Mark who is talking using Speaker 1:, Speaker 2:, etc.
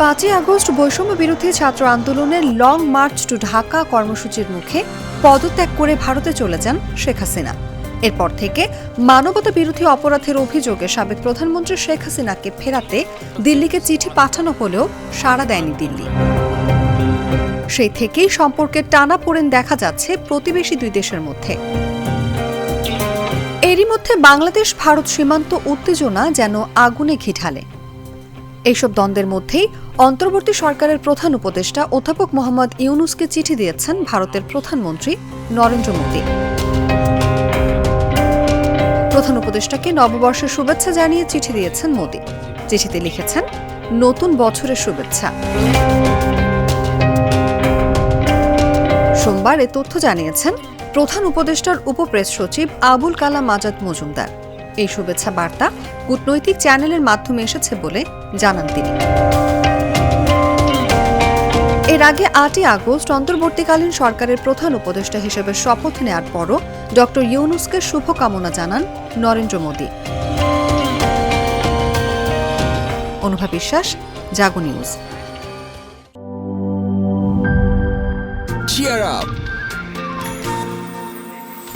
Speaker 1: পাঁচই আগস্ট বৈষম্য বিরোধী ছাত্র আন্দোলনের লং মার্চ টু ঢাকা কর্মসূচির মুখে পদত্যাগ করে ভারতে চলে যান শেখ হাসিনা। এরপর থেকে মানবতা বিরোধী অপরাধের অভিযোগে সাবেক প্রধানমন্ত্রী শেখ হাসিনাকে ফেরাতে দিল্লিকে চিঠি পাঠানো হলেও সাড়া দেয়নি দিল্লি। সেই থেকেই সম্পর্কের টানা পড়েন দেখা যাচ্ছে প্রতিবেশী দুই দেশের মধ্যে। এরই মধ্যে বাংলাদেশ ভারত সীমান্ত উত্তেজনা যেন আগুনে ঘি ঢালে। এইসব দ্বন্দ্বের মধ্যেই অন্তর্বর্তী সরকারের প্রধান উপদেষ্টা অধ্যাপক মোহাম্মদ ইউনুসকে চিঠি দিয়েছেন ভারতের প্রধানমন্ত্রী নরেন্দ্র মোদী। প্রধান উপদেষ্টাকে নববর্ষের শুভেচ্ছা জানিয়ে চিঠি দিয়েছেন মোদী। চিঠিতে লিখেছেন, নতুন বছরের শুভেচ্ছা। সোমবার এ তথ্য জানিয়েছেন প্রধান উপদেষ্টার উপপ্রেস সচিব আবুল কালাম আজাদ মজুমদার। এই শুভেচ্ছা বার্তা কূটনৈতিক চ্যানেলের মাধ্যমে এসেছে বলে জানান তিনি। এর আগে আটই আগস্ট অন্তর্বর্তীকালীন সরকারের প্রধান উপদেষ্টা হিসেবে শপথ নেয়ার পরও ডক্টর ইউনুসকে শুভকামনা জানান নরেন্দ্র মোদী। অনুভা বিশ্বাস, জাগো নিউজ!